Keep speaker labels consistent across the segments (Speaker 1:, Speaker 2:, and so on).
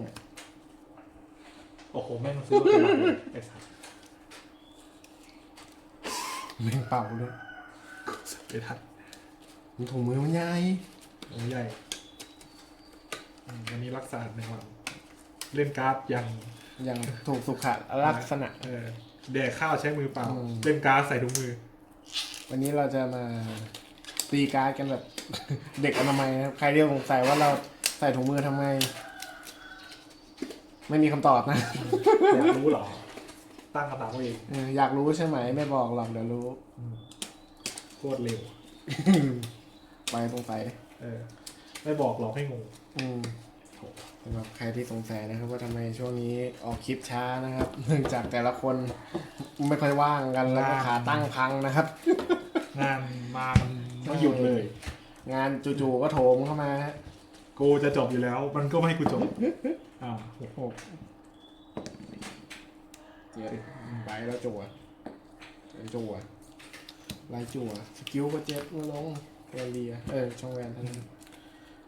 Speaker 1: เนี่ย
Speaker 2: โอ้โห แม่งซื้อมาเป็นหลักเลยไอ้สัส
Speaker 1: แม่งเป่าด้วย
Speaker 2: ไอ้ทัด
Speaker 1: มันถุงมือมันใหญ่
Speaker 2: โอ้ใหญ่อืมอันนี้รักษาในวันเล่นการ์ดยัง
Speaker 1: อย่างถูกสุขลักษณะ
Speaker 2: เออแดกข้าวใช้มือเปล่า
Speaker 1: อืม
Speaker 2: เล่นการ์ดใส่ถุงมือ
Speaker 1: วันนี้เราจะมาตีการ์ดกันแบบ เด็กอนามัยนะครับใครที่สงสัยว่าเราใส่ถุงมือทำไม ไม่มีคำตอบนะ
Speaker 2: อยากรู้เหรอ ตั้งคำถามตัวเอง
Speaker 1: เอออยากรู้ใช่ไหม ไม่บอกหรอกเดี๋ยวรู้
Speaker 2: โคตรเร็ว
Speaker 1: ไปสงสัย
Speaker 2: เออ ไม่บอกหรอกให้งง
Speaker 1: อืมสำหรับใครที่สงสัยนะครับ ว่าทำไมช่วงนี้ออกคลิปช้านะครับ เนื่องจากแต่ละคนไม่ค่อยว่างกันแล้วก็ขาตั้งพังนะครับ
Speaker 2: งานมามันไม่หยุดเลย
Speaker 1: งานจู่ๆก็โถมเข้ามาฮะ
Speaker 2: กูจะจบอยู่แล้ว มันก็ไม่ให้กูจบ อ่า
Speaker 1: โอ้โหเจ็ดไปแล้วจั่วไปจั่วไล่จั่วสกิลก็เจ็ดมาลงแวนเดียเออช่องแวนเท่านั้น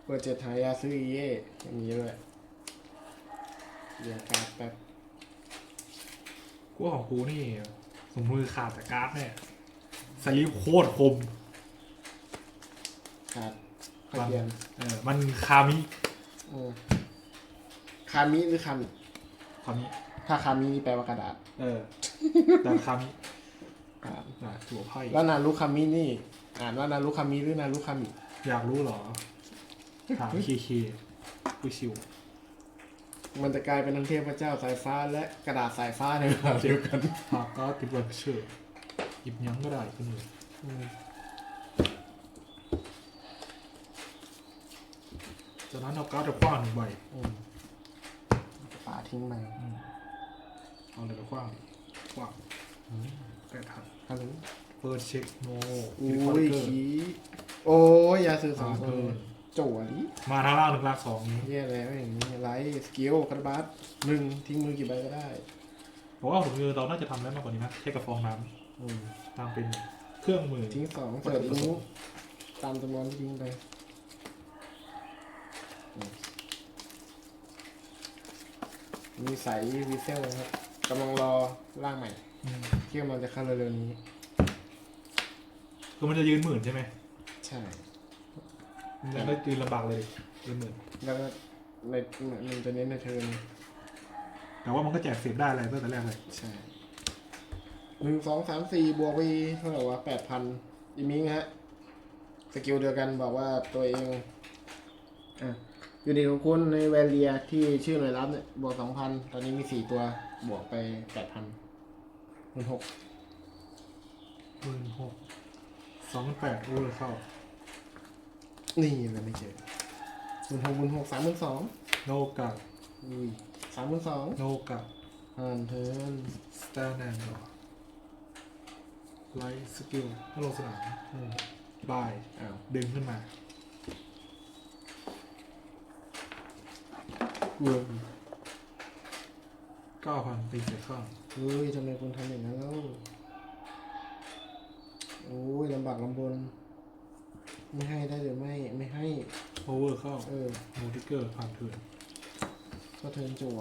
Speaker 1: เปิดเจ็ดหายาซื้ออีเย่อย่างนี้ด้วยเรียงการ์ดแป๊บ
Speaker 2: กูว่าของกูนี่ สมมือขาดแต่การ์ดเนี่ยสลีปโคตรคม
Speaker 1: ขาดขอเทียน
Speaker 2: เออมันคามิ
Speaker 1: อืม คามิหรือคามิ
Speaker 2: คามิ
Speaker 1: ถ้าคามินี่แปลว่ากระดาษ
Speaker 2: เออแต่คามิ
Speaker 1: อ่าน
Speaker 2: อะตัวไพ่
Speaker 1: แล้วนารุคามินี่ อ่านว่านารุคามิหรือนารุคามิ
Speaker 2: อยากรู้เหรอถามเคเคกูชิว
Speaker 1: มันจะกลายเป็นทั้งเทพเจ้าสายฟ้า และกระดาษสายฟ้าในเวลาเดียวกัน
Speaker 2: หากก็ติดวันเชื่อหยิบยั้งก็ได้ก็มือ
Speaker 1: อืม
Speaker 2: จากนั้นเอาการ์ดจะคว้างหนึ่งใบ
Speaker 1: อืมป่า ทิ้งมา
Speaker 2: อืมเอาเลยไปคว้างคว้างแปดพัน
Speaker 1: ฮัลโหล
Speaker 2: เปิดเช็คโน
Speaker 1: อุ้
Speaker 2: คอร์
Speaker 1: ย
Speaker 2: เกอร์
Speaker 1: ขี้โอ้ยยาซื้อสอง
Speaker 2: อ่า
Speaker 1: ค
Speaker 2: เกิ
Speaker 1: น
Speaker 2: น
Speaker 1: จั่วดิ
Speaker 2: มาทางล่างหนึ่งล่างสองนี้
Speaker 1: แย่แล้วอย่างนี้ไลท์สกิลคาร์บัสหนึ่งทิ้งมือกี่ใบก็ได้
Speaker 2: ผมว่าผมคือเราน่าจะทำได้มากกว่านี้นะแค่กับฟองน้
Speaker 1: อืมำ
Speaker 2: ตามเป็นเครื่องมือ
Speaker 1: ทิ้งสองเปิดนิ้วตามจำนวนที่ทิ้งไปอื มมีใสวิเซลนะครับกำลังรอร่างใหม่
Speaker 2: อืม
Speaker 1: ที่กำลังจะเข้าเร็วๆนี้
Speaker 2: คือมันจะยืนหมื่นใช่ไหม
Speaker 1: ใช่
Speaker 2: มันจะได้ยืนลำบากเลยยืนหมื่น
Speaker 1: แล้วก็ในมันจะเน้นในเทิร์น
Speaker 2: แต่ว่ามันก็แจกเสียงได้อะไรตั้งแต่แรกเลย
Speaker 1: ใช่หนึ่งสองสามสี่บวกไปเท่าไหร่วะแปดพันอีมิงฮะ สกิลเดียวกันบอกว่าตัวเองอะอ ยู่ในของคุณในแวเลียที่ชื่อหน่วยรับเนี่ยบวกสองพันตอนนี้มีสี่ตัวบวกไปแปดพันหมื่นหก
Speaker 2: หมื่นหกสองพันแปดโอเวอร์เข้า
Speaker 1: นี่เราไม่เจอหมื่นหกหมื่นหกสามหมื่นสอง
Speaker 2: โนกา
Speaker 1: อุ้ยสามหมื่นสอง
Speaker 2: โนกา
Speaker 1: อ่านเทิร์น
Speaker 2: สแตนแอนด์ไลท์สกิลถ้าลงสนาม
Speaker 1: อืม
Speaker 2: บาย
Speaker 1: อ้าว
Speaker 2: ดึงขึ้นมา
Speaker 1: เวิร์ม
Speaker 2: เก้าพันตีเสียข้าง
Speaker 1: เฮ้ยทำไมคุณทำอย่างนั้นแล้วโอ้ยลำบากลำบน ไม่ให้ได้หรือไม่ ไม่ให้
Speaker 2: โอเวอร์เข้า
Speaker 1: เออ
Speaker 2: โมดิเกอร์ผ่านเถื่อน
Speaker 1: ก็เทิร์นจั่ว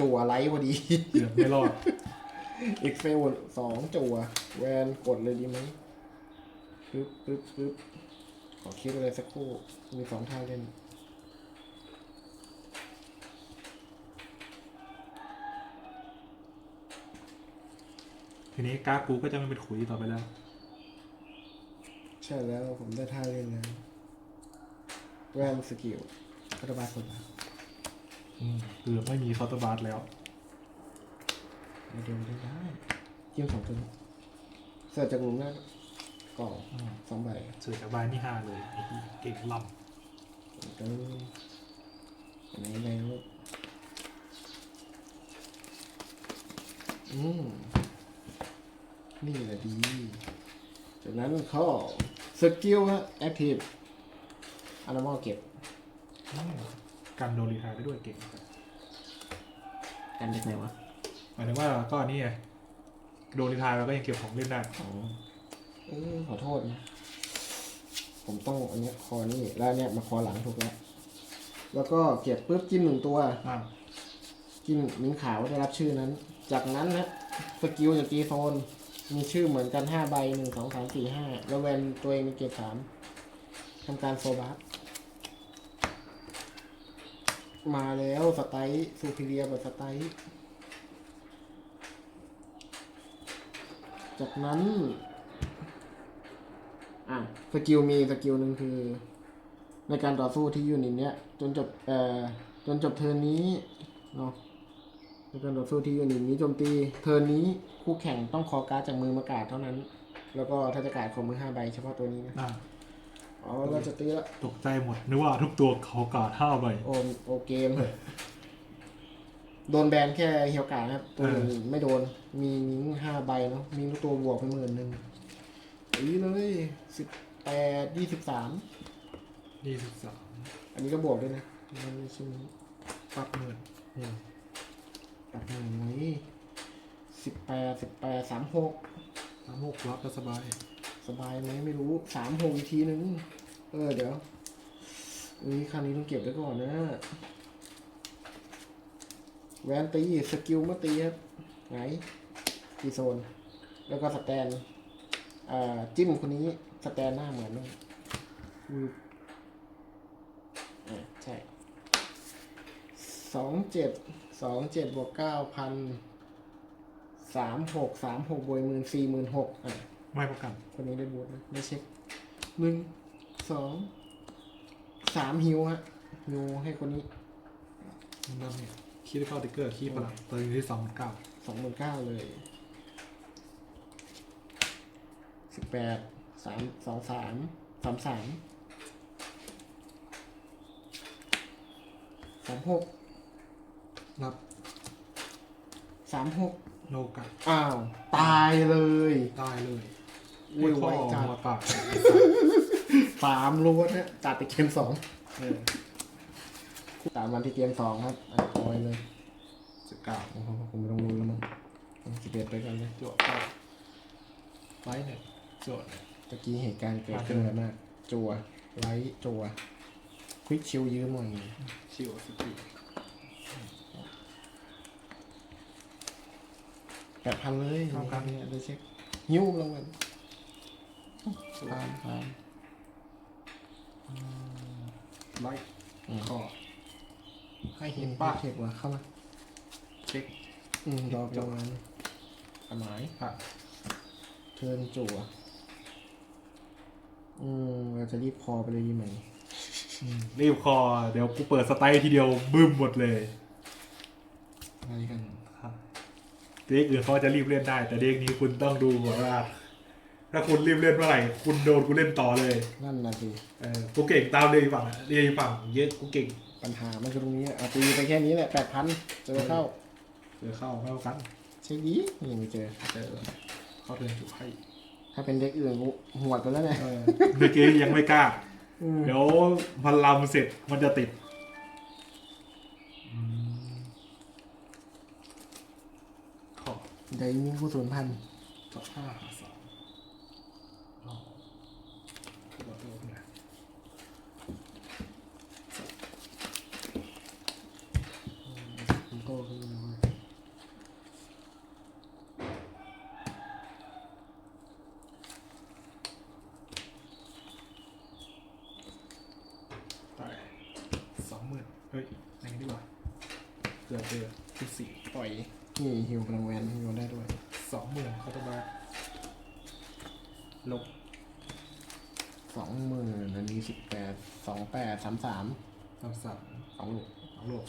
Speaker 1: จั่วไลท์พอดี
Speaker 2: เกือบไม่รอด
Speaker 1: เอ็กเซลสองจั่วแวนกดเลยดีไหมปึ๊บปึ๊บปึ๊บขอคิดอะไรสักครู่ มีสองทางเล่น
Speaker 2: ทีนี้การ์ดกูก็จะไม่เป็นขุยต่อไปแล้ว
Speaker 1: ใช่แล้วผมได้ท่าเล่นแล้วแวนสกิลพัฒบาสคนละ
Speaker 2: อืมเกือบไม่มีคอร์ตบาร์แล้ว
Speaker 1: มาเดินได้ได้เยี่ยมสองตัวนี้เสิร์ฟจากหลุมหน้าก่อง
Speaker 2: อืม
Speaker 1: สองใบ
Speaker 2: เสือจากบายนี่ห้าเลยไอ้เหี้ยเก่งล่
Speaker 1: เติมอันนี้แรงลูกอืม นี่แหละดี จากนั้นข้อสกิลฮะแอคทีฟอานามอลเก็บำ
Speaker 2: อืมกันโดนรีไทายได้ด้วยเก่ง
Speaker 1: กันจากไหนวะ
Speaker 2: หมายถึงว่าก็อันนี่ไงโดนรีไทายแล้วก็ยังเก็บของเล่นได้
Speaker 1: อ๋อเออขอโทษนะผมต้องอันเนี้ยคอนี่แล้วอันเนี้ยมาคอหลังถูกแล้วแล้วก็เก็บปุ๊บจิ้มหนึ่งตัว
Speaker 2: อ่า
Speaker 1: จิ้มนิ้วขาวได้รับชื่อนั้น จากนั้นนะสกิลจากจีโซน มีชื่อเหมือนกันห้าใบหนึ่งสองสามสี่ห้าแล้วแวนตัวเองมีเกียรติสามทำการโซบัสมาแล้วสไตล์ซูพิเรียแบบสไตล์จากนั้น อะ สกิลมีสกิลหนึ่งคือ ในการต่อสู้ที่อยูนิตเนี้ย จนจบเอ่อจนจบเทิร์นนี้เนาะ การต่อสู้ที่ยูนิตนี้โจมตี เทิร์นนี้คู่แข่งต้องคอการ์ดจากมือมากาดเท่านั้น แล้วก็ถ้าจะกาดของมือห้าใบเฉพาะตัวนี้นะ
Speaker 2: อ่า
Speaker 1: อ๋อเราจะตีละ
Speaker 2: ตกใจหมดนึกว่าทุกตัวเขากาดห้าใบ
Speaker 1: โอมโอเกมโดนแบนแค่เฮียวกาดนะครับตัวอื่นไม่โดนมีมิ้งห้าใบเนาะมีตัวบวกไปหมื่นหนึ่งอีเลยสิบแปดยี่สิบสาม
Speaker 2: ยี่สิบสาม
Speaker 1: อันนี้ก็บวกด้วยนะมันไม่ใช่นี้
Speaker 2: ปักหมื่น
Speaker 1: ตัดหนึ่งนี้สิบแปดสิบแปดสามหก
Speaker 2: สามหกรับก็สบาย
Speaker 1: สบายไหมไม่รู้สามหกอีกทีนึง เออเดี๋ยวนี่ครั้งนี้ต้องเก็บไว้ก่อนนะแวนตีสกิลเมื่อตีครับไหนกีโซน แล้วก็สแตนอ่าจิ้มคนนี้สแตนหน้าเหมือนเลยอืมอ่าใช่ สองเจ็ดสองเจ็ดบวกเก้าพันสามหกสามหกบวกหมื่นสี่หมื่นหกอะ
Speaker 2: ไม่ประกัน
Speaker 1: คนนี้ได้บูทนะได้เช็คหนึ่งสองสามฮิวฮะฮิวให้คนนี้
Speaker 2: นั่นเนี่ยคีย์เข้าติ๊กเกอร์คีย์พลังตัวนี้ที่สองหมื่นเก้า
Speaker 1: สองหมื่นเก้าเลยสิบแปดสามสองสามสามสามสามหก
Speaker 2: รับ
Speaker 1: สามหก
Speaker 2: โนกา
Speaker 1: อ้าว ตายเลย
Speaker 2: ได้เลย
Speaker 1: อุ้ย
Speaker 2: ข้อ
Speaker 1: ไวจัด
Speaker 2: หัวปาก
Speaker 1: สามล้วนฮะตัดไปเกมสอง
Speaker 2: เออ
Speaker 1: ตามวันที่เกมสองครับอะคอยเลย
Speaker 2: สิบเก้า
Speaker 1: โอ้โหผมไม่ต้องรู้แล้วมั้งสิบเอ็ดไปกันเลย
Speaker 2: โจทย์เข้าไลท์เนี่ยโจทย์เนี่ย
Speaker 1: ตะกี้เหตุการณ์เกิดขึ้นแล้วมาก จัว ไลท์จัว ควิกชิลยืมหน่อย
Speaker 2: ชิวสิบ
Speaker 1: แปดพันเลยทำการนี้ได้เช็คหิ้วลงกันผ่านผ่าน
Speaker 2: ไลท์
Speaker 1: อืม
Speaker 2: ข้อให้
Speaker 1: เห็
Speaker 2: เห็
Speaker 1: น
Speaker 2: น
Speaker 1: ป้า
Speaker 2: ป้า
Speaker 1: เช็คว่าเข้ามา
Speaker 2: เช็ค
Speaker 1: อืมรอประมาณสมาย
Speaker 2: อะ
Speaker 1: เทิร์นจัวอืมเราจะรีบพอไปเลยดีไหม
Speaker 2: อืมรีบคอ เดี๋ยวกูเปิดสไตล์ทีเดียวบึ้มหมดเลย
Speaker 1: อะไรกัน
Speaker 2: ครับ เด็กอื่นเขาจะรีบเล่นได้ แต่เด็กนี้คุณต้องดูก่อนว่า ถ้าคุณรีบเล่นเมื่อไหร่ คุณโดนกูเล่นต่อเลย
Speaker 1: นั่นนะสิ
Speaker 2: เออกูเก่งตามเรียนอีกฝั่งอะเรียนอีกฝั่งเยอะกูเก่ง
Speaker 1: ปัญหามันคือตรงนี้อะตีไปแค่นี้แหละแปดพันเจอเข้า
Speaker 2: เดี๋ยวเข้าไม่เอากัน
Speaker 1: เช็คดีนี่ไม่เจอ
Speaker 2: เจอเข้าเทิร์นจุให้
Speaker 1: ถ้าเป็นเด็กอื่นกูหวดไปแล้วเนี่ย
Speaker 2: เออเมื่อกี้ยังไม่กล้า
Speaker 1: อืม
Speaker 2: เดี๋ยวพันลำเสร็จมันจะติด ย
Speaker 1: ผมโตขึ้นมาเลย
Speaker 2: ตายสองหมื่นเฮ้ยอย่างนี้ดีกว่าเกือบเดือที่สี่
Speaker 1: ปล่อย นี่ฮิวพลังแวนฮิวได้ด้วย
Speaker 2: สองหมื่นเขาจะมาลบ
Speaker 1: สองหมื่นอันนี้สิบแปดสองแปดสามสาม
Speaker 2: สามสาม
Speaker 1: สองลูก
Speaker 2: สองโลก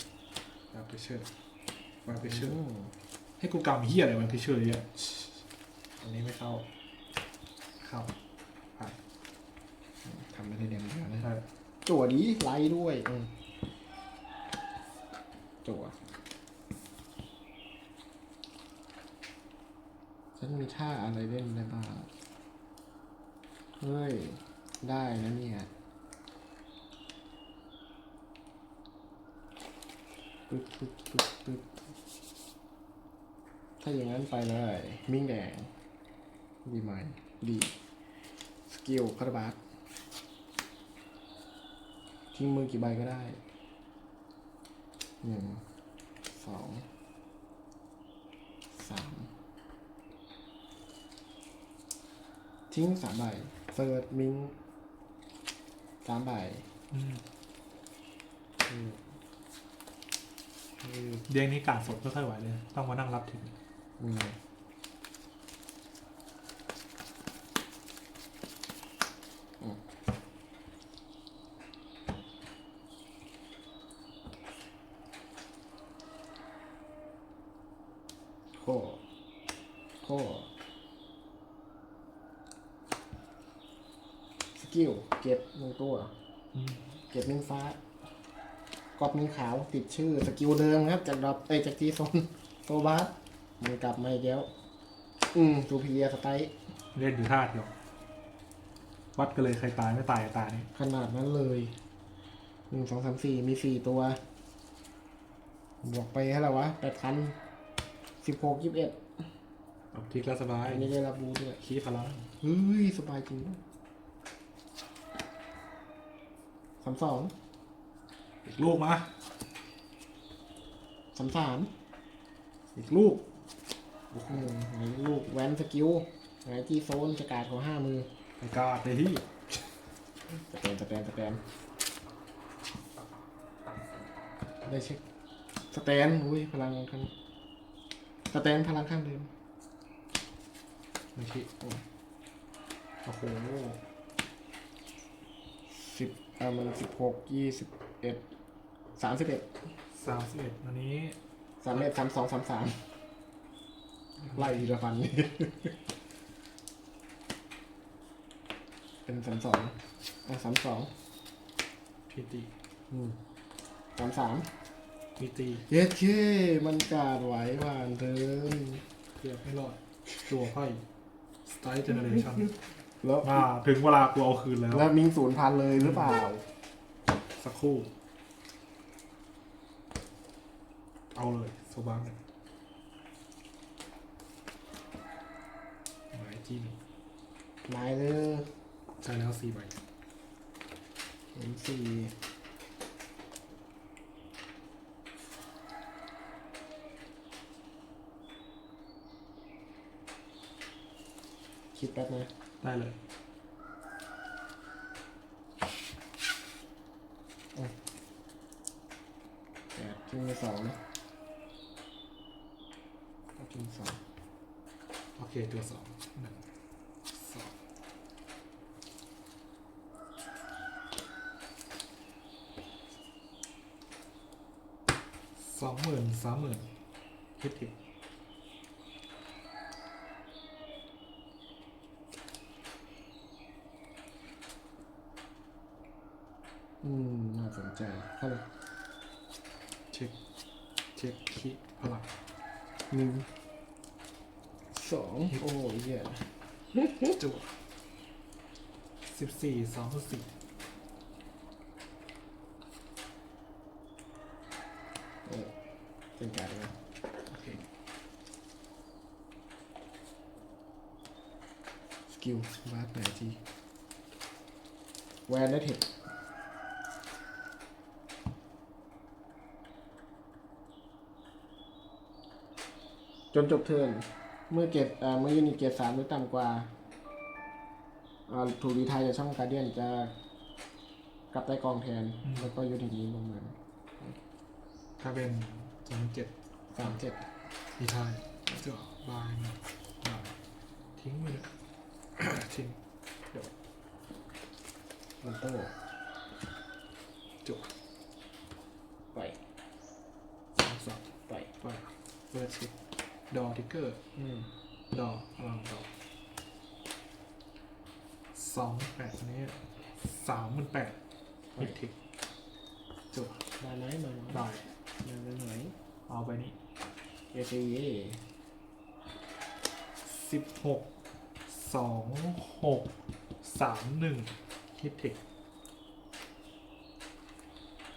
Speaker 2: วางไปเชื่อวางไปเชื่อ
Speaker 1: อืม
Speaker 2: ให้กูกำเฮียอะไรวางไปเชื่อเนี่ยอันนี้ไม่เข้า เข้าผ่าน
Speaker 1: ทำไม่ได้เด่นเดียวนะ
Speaker 2: ใช่
Speaker 1: จั่วดีไลท์ด้วยอืมจั่ว ฉันมีท่าอะไรเล่นได้บ้างเฮ้ย ได้นะเนี่ยปึ๊บปึ๊บปึ๊บปึ๊บถ้าอย่างนั้นไปเลย มิ่งแดง ดีไหมดี สกิลคาราบาสทิ้งมือกี่ใบก็ได้หนึ่งสองสาม ทิ้งสามใบเฟิร์ดมิงสามใบ
Speaker 2: อืม
Speaker 1: อืมอืม
Speaker 2: เดียงนี้การสดไม่ค่อยไหวเลย ต้องมานั่งรับถึง
Speaker 1: อืมอืมโคโคส กิลเก็บหนึ่งตัว
Speaker 2: อืม
Speaker 1: เก็บนิ้งฟ้ากรอบนิ้งขาวติดชื่อสกิลเดิมครับ จากดรอปเอ้ยจากทีโซนโซบาสมันกลับมาอีกแล้ว อืมซูพิเลียสไตล์
Speaker 2: เล่นอยู่ท่าเดียววัดกันเลยใครตายไม่ตายตายนี่
Speaker 1: ขนาดนั้นเลยหนึ่งสองสามสี่มีสี่ตัว บวกไปเท่าไหร่วะแปดพันสิบหกยี่สิบเอ็ด
Speaker 2: ออกทิกแล้วสบาย
Speaker 1: อันนี้ได้รับบูด้วย
Speaker 2: คีพลัง
Speaker 1: เฮ้ย สบายจริงด้วย สามสอง
Speaker 2: อีกลูกมา
Speaker 1: สามสาม
Speaker 2: อีกลูก
Speaker 1: โอ้โหไหนลูกแวนสกิลไหนที่โซนจะการดของห้ามือ
Speaker 2: ไอ้กาดเลยที่
Speaker 1: สแตนสแตนสแตนได้เช็คสแตนอุ้ยพลังกันสแตนพลังข้างเดิม
Speaker 2: ไม่ใช่โอ้โอ้โห
Speaker 1: สิบ อ่ามันสิบหกยี่สิบเอ็ดสามสิบเอ็ด
Speaker 2: สามสิบเอ็ดอันนี้
Speaker 1: สามเอ็ดสามสองสามสามไล่ทีละฟันเป็นสามสองอะสามสอง
Speaker 2: พีตี
Speaker 1: อืมสามสาม
Speaker 2: พีตี
Speaker 1: เย็ดเคมันกาดไหวหวานเดิม
Speaker 2: เกือบไม่รอดตัวไพ่สไตล์เจเนอเรชั่น
Speaker 1: แล้ว
Speaker 2: มาถึงเวลากูเอาคืนแล้ว
Speaker 1: แล้วมิงศูนย์พันเลยหรือเปล่า
Speaker 2: สักครู่ เอาเลยโซบังเนี่ยหมายที่หนึ่ง
Speaker 1: นายเลย
Speaker 2: ใช่แล้วสี่ใบ
Speaker 1: เห็นสี่คิดแป๊บนะ
Speaker 2: ได้เลย
Speaker 1: แปดทิ้งไปสองก็ทิ้งสอง
Speaker 2: โอเคตัวสองหนึ่งสองสองหมื่นสามหมื่นคิดถึง
Speaker 1: อืม น่า สนใจเท่าไหร่
Speaker 2: เช็คเช็คคิดพลัง
Speaker 1: หนึ่งสองโอ้ยเหี้ย
Speaker 2: จุสิบสี่สองสี่
Speaker 1: เออเป็นการนะ
Speaker 2: โอเค
Speaker 1: สกิลบาสไหนทีแวนได้เทค จนจบเทิร์นเมื่อเกตอ่าเมื่อยูนิตเกตสามหรือต่ำกว่าอ่าถูกรีไทายจากช่องการเดียนจะกลับใต้กองแทน แล้วก็ยูนิตนี้ลงมา
Speaker 2: ถ้าเป็นจำเจ็ด
Speaker 1: สามเจ็ด
Speaker 2: ดีไทายเจาะบายมาบายทิ้งไปเลยทิ้งเดี๋ยว
Speaker 1: มันโต้
Speaker 2: จบ
Speaker 1: ปล่อย
Speaker 2: สามสาม
Speaker 1: ปล่อย
Speaker 2: ไปเปิดชิป ดอทิกเกอร์
Speaker 1: อืม
Speaker 2: ดอพลังดอสองแปดอันนี้สามหมื่นแปดฮิตทิกจบ
Speaker 1: มาไหนมาไหน
Speaker 2: ได้
Speaker 1: มาไหนไหน
Speaker 2: เอาไปนี่
Speaker 1: เอซี
Speaker 2: สิบหกสองหกสามหนึ่งฮิตทิก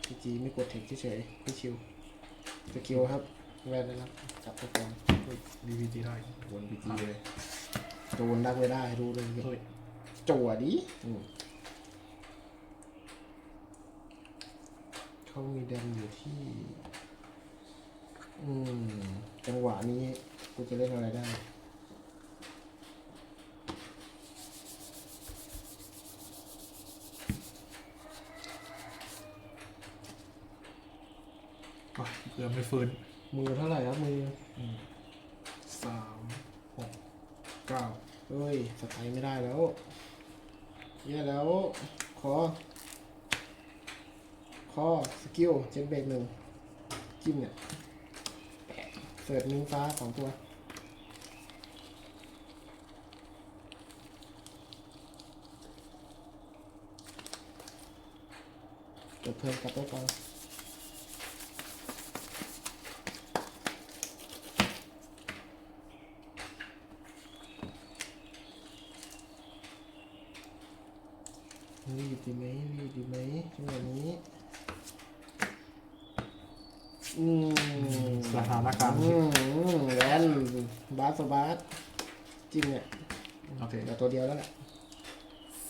Speaker 1: พีจีไม่กดเทคเฉยๆไม่ชิวสกิลครับ แวนนะครับจับตัวกอง
Speaker 2: ดีวีจีได้
Speaker 1: โดนพีจีเลยโดนดักไว้ได้รู้เลย
Speaker 2: เฮ้ย
Speaker 1: จั่วดิอืมเขามีแดมอยู่ที่จังหวะนี้กูจะเล่นอะไรได้
Speaker 2: อะเกือบไม่ฟื้น
Speaker 1: มือเท่าไหร่ครับมือ
Speaker 2: สามหกเก้า
Speaker 1: เฮ้ยสไตล์ไม่ได้แล้วแย่แล้ว ขอ ขอสกิลเจ็ดเบรกหนึ่งจิ้มเนี่ยแปะเสิร์ฟนิ้งฟ้าสองตัวจบเพลินกลับไปก่อนรีบ ดีไหมรีบดีไหมช่วงนี้อืม
Speaker 2: สถานการณ์
Speaker 1: อืมแลนบาสบาสจริงเนี่ย
Speaker 2: โอเค
Speaker 1: เดี๋ยวตัวเดียวแล้วแหละ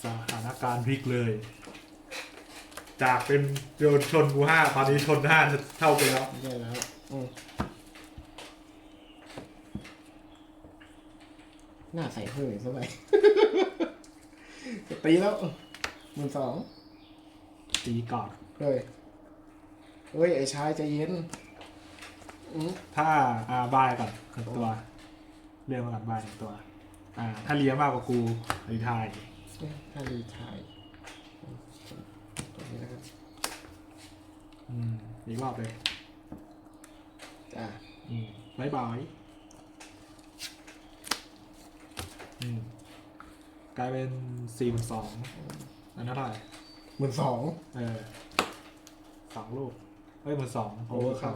Speaker 2: สถานการณ์พลิกเลย จากเป็นโยนชนกูห้าตอนนี้ชนห้าเท่ากันแล้ว
Speaker 1: ไม่ใช่แล้วอืมหน้าใส่เฮ้ยสบายจะตีแล้วห มื่นสอง
Speaker 2: ตีก่อน
Speaker 1: เฮ้ยเฮ้ย ไอ้ชายใจเย็นอืม
Speaker 2: ถ้าอาบายก่อนหนึ่งตัว เรียกมาก่อนบายหนึ่งตัว อ่า ถ้าเลี้ยมากกว่ากูรีไทาย
Speaker 1: ถ้ารีไทายตัวนี้แล้วกัน
Speaker 2: อืมอีกรอบเลย
Speaker 1: จ้า
Speaker 2: อืมบายบายอืมกลายเป็นสี่หมื่นสอง อันนั้นเท่าไหร่
Speaker 1: หมื่นสอง
Speaker 2: เออสองลูกเฮ้ยหมื่นสอง
Speaker 1: โอเวอร์เข้า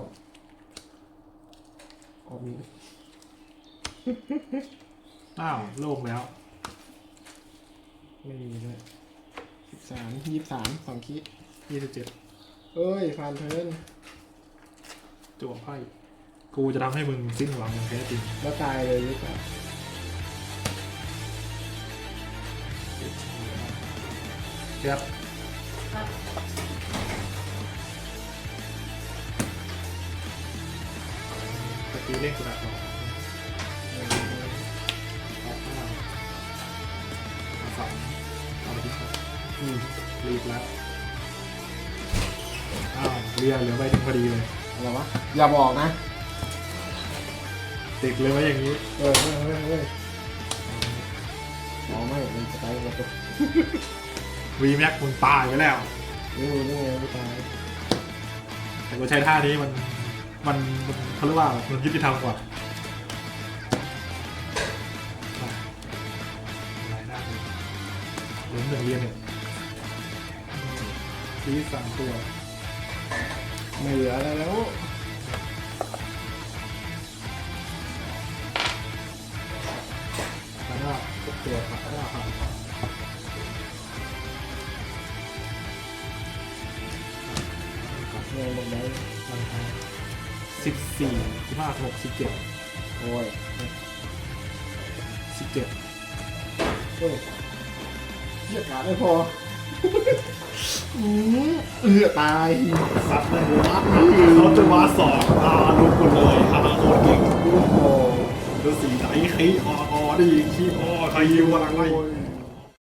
Speaker 1: ออกมี
Speaker 2: อ้าวโล่งแล้ว
Speaker 1: ไม่มีด้วยสิบสามยี่สามสองคิด
Speaker 2: ยี่สิบเจ็ด
Speaker 1: เอ้ยผ่านเทิร์น
Speaker 2: จั่วไพ่กูจะทำให้มึงสิ้นหวังอย่างแท้จริง
Speaker 1: แล้วตายเลยหรือเปล่า
Speaker 2: ครับตะกี้เล่กระดาษสองเอาห้าเอาสองเอาไปที่สอง
Speaker 1: อืม
Speaker 2: รีบแล้วอ้าวเรียเหลือใบหนึงพอดีเลย
Speaker 1: อะไรวะ อย่าบอกนะ
Speaker 2: ติดเลยไว้อย่างนี้
Speaker 1: เฮ้ยเฮ้ยเฮ้ยเฮ้ยอ๋อไม่มันจะตายหมดตั ว
Speaker 2: วีแม็กมึงตายไปแล้ว
Speaker 1: นี่รู้ได้ไงไม่ตาย
Speaker 2: แต่กูใช้ท่านี้มันมันมันเขาเรียกว่ามันยุติธรรมกว่าอะอะไรหน้าดูเหลือหนึ่งเรียนเนี่ยชีวิตสามตัว
Speaker 1: ไม่เหลืออะไรแล้ว
Speaker 2: ขาหน้าทุกตัวขาหน้าขา
Speaker 1: เงินหมดแล้ว
Speaker 2: สิบสี่สิบห้าหกสิบเจ็ด
Speaker 1: โอ้ย
Speaker 2: สิบเจ็ด
Speaker 1: เฮ้ยเหี้ยการไม่พอ อืมเอือตาย
Speaker 2: สัตว์เลยวัดเขาจะมาสองตาลุกหมดเลยฮาโคตรเก่ง
Speaker 1: โอ้โห
Speaker 2: ดูสีไหนคีออออดีคีออใครยิวอะไร
Speaker 1: โอ้ย